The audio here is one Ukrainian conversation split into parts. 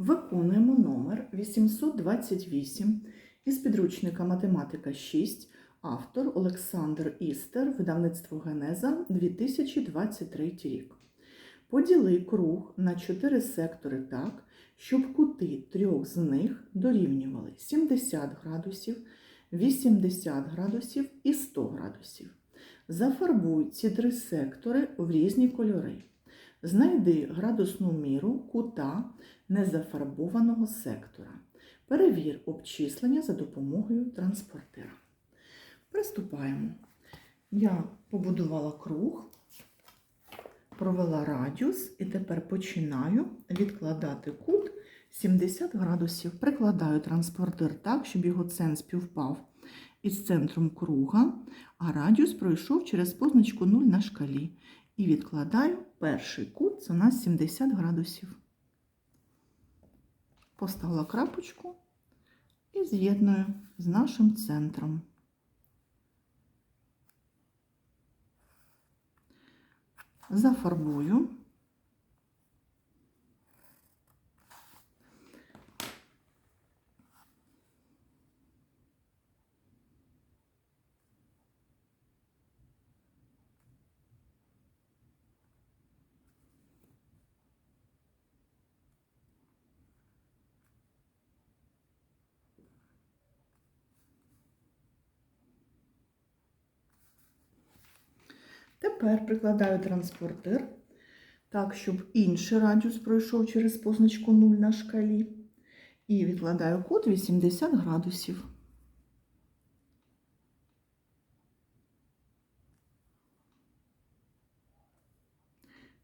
Виконуємо номер 828 із підручника Математика 6, автор Олександр Істер, видавництво Генеза 2023 рік. Поділи круг на чотири сектори так, щоб кути трьох з них дорівнювали 70 градусів, 80 градусів і 100 градусів. Зафарбуй ці три сектори в різні кольори. Знайди градусну міру кута незафарбованого сектора. Перевір обчислення за допомогою транспортира. Приступаємо. Я побудувала круг, провела радіус і тепер починаю відкладати кут 70 градусів. Прикладаю транспортир так, щоб його центр співпав із центром круга, а радіус пройшов через позначку 0 на шкалі. І відкладаю перший кут, це у нас 70 градусів. Поставила крапочку і з'єдную з нашим центром. Зафарбую. Тепер прикладаю транспортир так, щоб інший радіус пройшов через позначку 0 на шкалі. І відкладаю кут 80 градусів.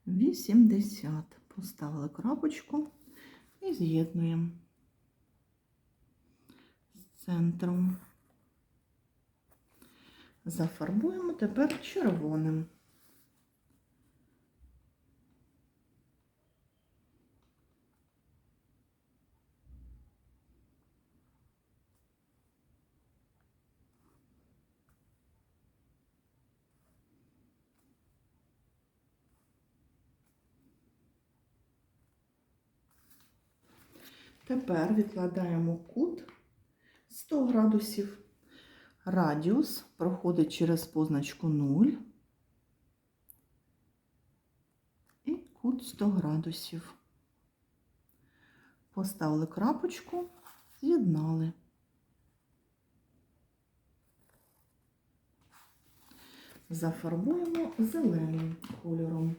Вісімдесят. Поставили крапочку і з'єднуємо з центром. Зафарбуємо тепер червоним. Тепер відкладаємо кут 100 градусів. Радіус проходить через позначку 0 і кут 100 градусів. Поставили крапочку, з'єднали. Зафарбуємо зеленим кольором.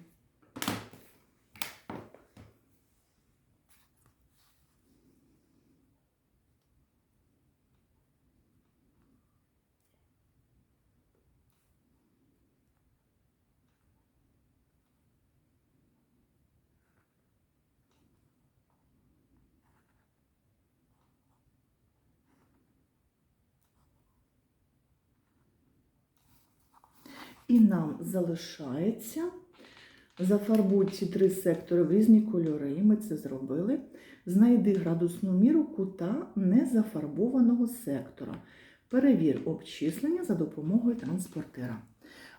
І нам залишається зафарбуй ці три сектори в різні кольори. і Ми це зробили. Знайди градусну міру кута незафарбованого сектора. Перевір обчислення за допомогою транспортира.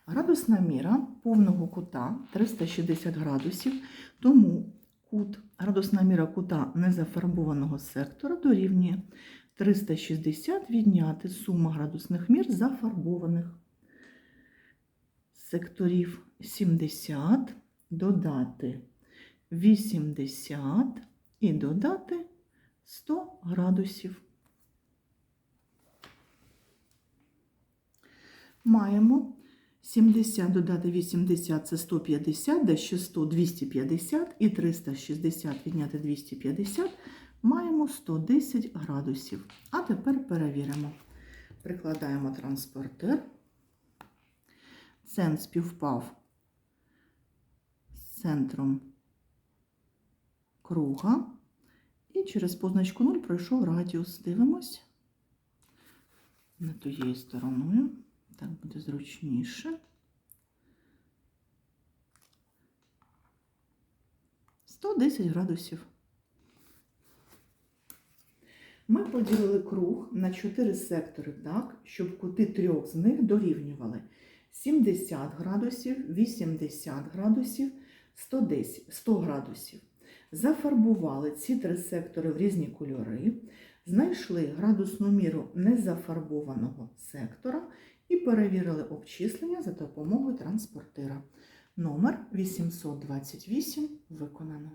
Градусна міра повного кута 360 градусів, тому кут, градусна міра кута незафарбованого сектора дорівнює 360 відняти сума градусних мір зафарбованих секторів 70, додати 80 і додати 100 градусів. Маємо 70 додати 80 це 150, де ще 100 250 і 360 відняти 250 маємо 110 градусів. А тепер перевіримо. Прикладаємо транспортир. Центр співпав з центром круга. І через позначку 0 пройшов радіус. Дивимось не тією стороною. Так буде зручніше. 110 градусів. Ми поділили круг на 4 сектори так, щоб кути трьох з них дорівнювали 70 градусів, 80 градусів, 110, 100 градусів. зафарбували ці три сектори в різні кольори, знайшли градусну міру незафарбованого сектора і перевірили обчислення за допомогою транспортира. Номер 828 виконано.